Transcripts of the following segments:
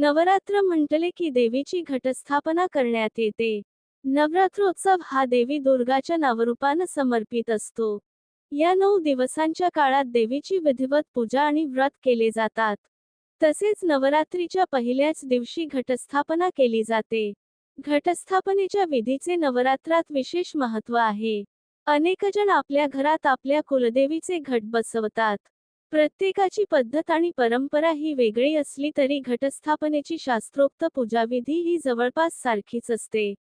नवरात्र म्हटले की देवीची घटस्थापना करण्यात येते. नवरात्रोत्सव हा देवी दुर्गाच्या नावरूपानं समर्पित असतो. या नऊ दिवसांच्या काळात देवीची विधिवत पूजा आणि व्रत केले जातात. तसेच नवरात्रीच्या पहिल्याच दिवशी घटस्थापना केली जाते. घटस्थापनेच्या विधीचे नवरात्रात विशेष महत्त्व आहे. अनेकजण आपल्या घरात आपल्या कुलदेवीचे घट बसवतात. प्रत्येकाची पद्धत आणि परंपरा ही वेगळी असली तरी घटस्थापनेची शास्त्रोक्त पूजाविधी ही जवळपास सारखीच असते.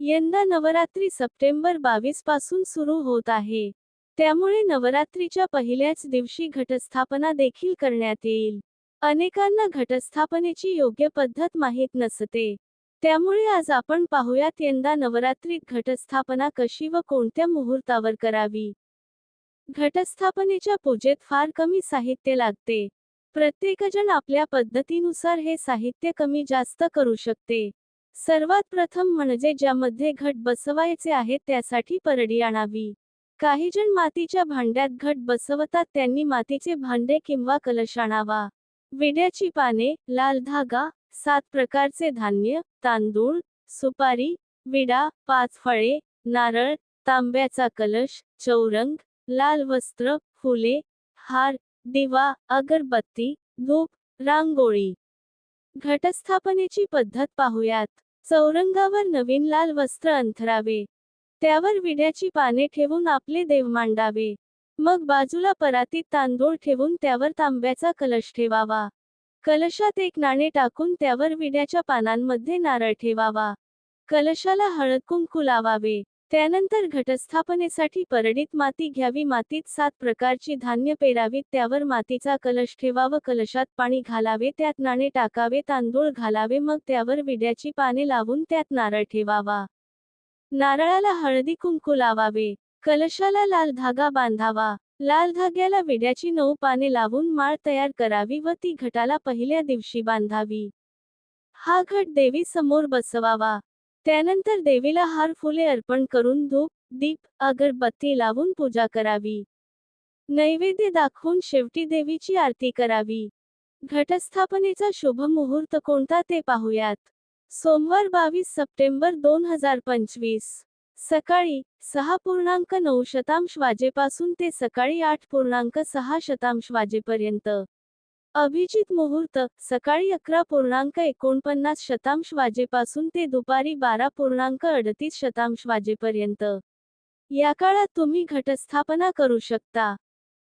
यंदा नवरात्री सप्टेंबर बावीसपासून सुरू होत आहे. त्यामुळे नवरात्रीच्या पहिल्याच दिवशी घटस्थापना देखील करण्यात येईल. अनेकांना घटस्थापनेची योग्य पद्धत माहीत नसते. त्यामुळे आज आपण पाहूयात यंदा नवरात्रीत घटस्थापना कशी व कोणत्या मुहूर्तावर करावी? घटस्थापनेच्या पूजेत फार कमी साहित्य लागते. प्रत्येकजण आपल्या पद्धतीनुसार हे साहित्य कमी जास्त करू शकते. सर्वात प्रथम म्हणजे ज्यामध्ये घट बसवायचे आहेत त्यासाठी परडी आणावी. काही जण मातीच्या भांड्यात घट बसवतात त्यांनी मातीचे भांडे किंवा कलश आणावा. विड्याची पाने लाल धागा सात प्रकारचे धान्य तांदूळ सुपारी विडा पाच फळे नारळ तांब्याचा कलश चौरंग लाल वस्त्र फुले हार दिवा अगरबत्ती धूप रांगोळी. घटस्थापनेची पद्धत पाहूयात. चौरंगावर नवीन लाल वस्त्र अंथरावे. त्यावर विड्याची पाने ठेवून आपले देव मांडावे. मग बाजूला परातीत तांदूळ ठेवून त्यावर तांब्याचा कलश ठेवावा. कलशात एक नाणे टाकून त्यावर विड्याच्या पानांमध्ये नारळ ठेवावा. कलशाला हळद कुंकू लावावे. त्यानंतर घटस्थापनेसाठी परडीत माती घ्यावी. मातीत सात प्रकारची धान्य पेरावीत. त्यावर मातीचा कलश ठेवावं. कलशात पाणी घालावे. त्यात नाणे टाकावे. तांदूळ घालावे. मग त्यावर विड्याची पाने लावून त्यात नारळ ठेवावा. नारळाला हळदी कुंकू लावावे. कलशाला लाल धागा बांधावा. लाल धाग्याला विड्याची नऊ पाने लावून माळ तयार करावी व ती घटाला पहिल्या दिवशी बांधावी. हा घट देवी समोर बसवावा. त्यानंतर देवीला हार फुले अर्पण करून धूप दीप अगरबत्ती लावून पूजा करावी. नैवेद्य दाखवून शेवटी देवीची आरती करावी. घटस्थापनेचा शुभ मुहूर्त कोणता ते पाहूयात. सोमवार बावीस सप्टेंबर दोन हजार पंचवीस. सकाळी सहा पूर्णांक नऊ शतांश वाजेपासून ते सकाळी आठ पूर्णांक सहा शतांश वाजेपर्यंत. अभिजित मुहूर्त सकाळी अकरा पूर्णांक एकोणपन्नास शतांश वाजेपासून ते दुपारी बारा पूर्णांक अडतीस शतांश वाजेपर्यंत. या काळात तुम्ही घटस्थापना करू शकता.